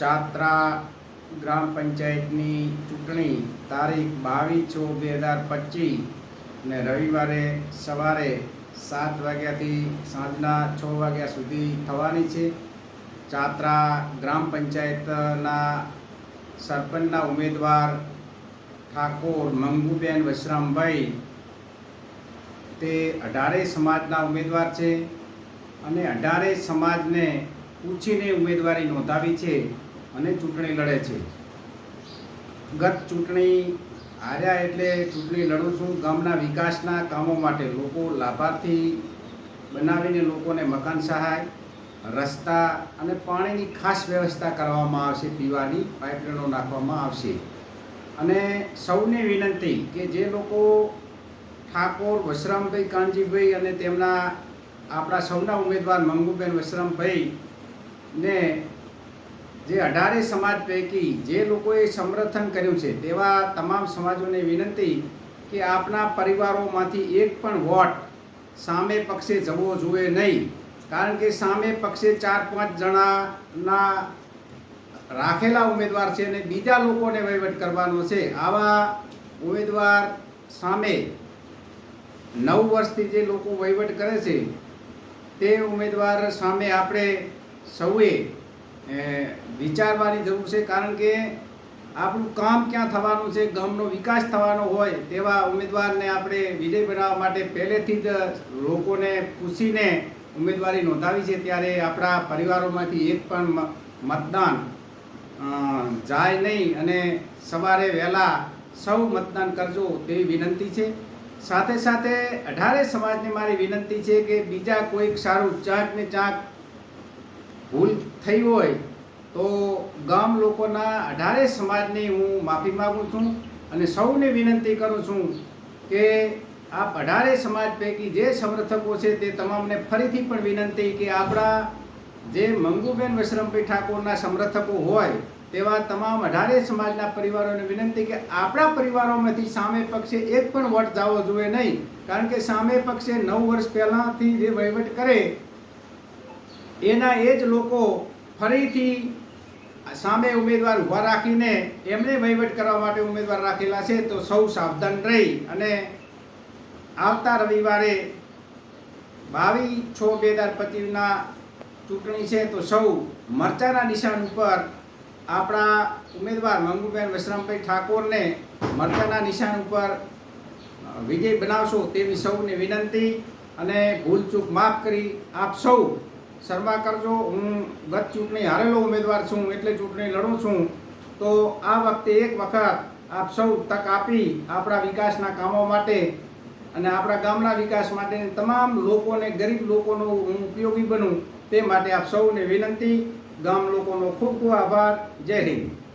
ચાત્રા ગ્રામ પંચાયતની ચૂંટણી તારીખ બાવીસ છ બે હજાર પચીસ ને રવિવારે સવારે સાત વાગ્યાથી સાંજના છ વાગ્યા સુધી થવાની છે. ચાત્રા ગ્રામ પંચાયતના સરપંચના ઉમેદવાર ઠાકોર મંગુબેન વશરામભાઈ, તે અઢારે સમાજના ઉમેદવાર છે અને અઢારે સમાજને પૂછીને ઉમેદવારી નોંધાવી છે. અને ચૂંટણી લડે છે. ગત ચૂંટણી હાર્યા એટલે ચૂંટણી લડું છું. ગામના વિકાસના કામો માટે લોકો લાભાર્થી બનાવીને લોકોને મકાન સહાય, રસ્તા અને પાણીની ખાસ વ્યવસ્થા કરવામાં આવશે. પીવાની પાઇપલાઈનો નાખવામાં આવશે. અને સૌને વિનંતી કે જે લોકો ઠાકોર વશ્રમભાઈ કાનજીભાઈ અને તેમના આપણા સૌના ઉમેદવાર મંગુબેન વશરામભાઈ ને જે અઢારે સમાજ પૈકી જે લોકોએ સમર્થન કર્યું છે, તેવા તમામ સમાજોને વિનંતી કે આપના પરિવારોમાંથી એક પણ વોટ સામે પક્ષે જવો જોઈએ નહીં. કારણ કે સામે પક્ષે ચાર પાંચ જણાના રાખેલા ઉમેદવાર છે અને બીજા લોકોને વહીવટ કરવાનો છે. આવા ઉમેદવાર સામે નવ વર્ષથી જે લોકો વહીવટ કરે છે, તે ઉમેદવાર સામે આપણે સૌએ વિચારવાની જરૂર છે, કારણ કે આપણું કામ ક્યાં થવાનું છે, ગામનો વિકાસ થવાનો હોય તેવા ઉમેદવારને આપણે વિજય બનાવવા માટે પહેલેથી જ લોકોને પૂછીને ઉમેદવારી નોંધાવી છે, ત્યારે આપણા પરિવારોમાંથી એક પણ મતદાન જાય નહીં અને સવારે વહેલા સૌ મતદાન કરજો તેવી વિનંતી છે. સાથે સાથે અઢારે સમાજને મારી વિનંતી છે કે બીજા કોઈક સારું ચાંક ને ચાંક ભૂલ થઈ હોય તો ગામ લોકોના અઢારે સમાજની હું માફી માગું છું અને સૌને વિનંતી કરું છું કે આપ અઢારે સમાજ પૈકી જે સમર્થકો છે તે તમામને ફરીથી પણ વિનંતી કે આપણા જે મંગુબેન વસરમભાઈ ઠાકોરના સમર્થકો હોય તેવા તમામ અઢારે સમાજના પરિવારોને વિનંતી કે આપણા પરિવારોમાંથી સામે પક્ષે એક પણ વોટ જવો જોઈએ નહીં. કારણ કે સામે પક્ષે નવ વર્ષ પહેલાંથી જે વહીવટ કરે એના એ જ લોકો ફરીથી સામે ઉમેદવાર ઊભા રાખીને એમને વહીવટ કરવા માટે ઉમેદવાર રાખેલા છે, તો સૌ સાવધાન રહી અને આવતા રવિવારે બાવીસ છ બે હજાર પચીસના ચૂંટણી છે, તો સૌ મરચાના નિશાન ઉપર આપણા ઉમેદવાર મંગુબેન વસરામભાઈ ઠાકોરને મરચાના નિશાન ઉપર વિજય બનાવશો તેવી સૌને વિનંતી અને ભૂલચૂક માફ કરી, આપ સૌ શર્મા કરજો. હું ગત ચૂંટણી હારેલો ઉમેદવાર છું એટલે ચૂંટણી લડું છું. તો આ વખતે એક વખત આપ સૌ તક આપી આપણા વિકાસના કામો માટે અને આપણા ગામના વિકાસ માટે તમામ લોકોને, ગરીબ લોકોનો હું ઉપયોગી બનું તે માટે આપ સૌને વિનંતી. ગામ લોકોનો ખૂબ ખૂબ આભાર. જય હિન્દ.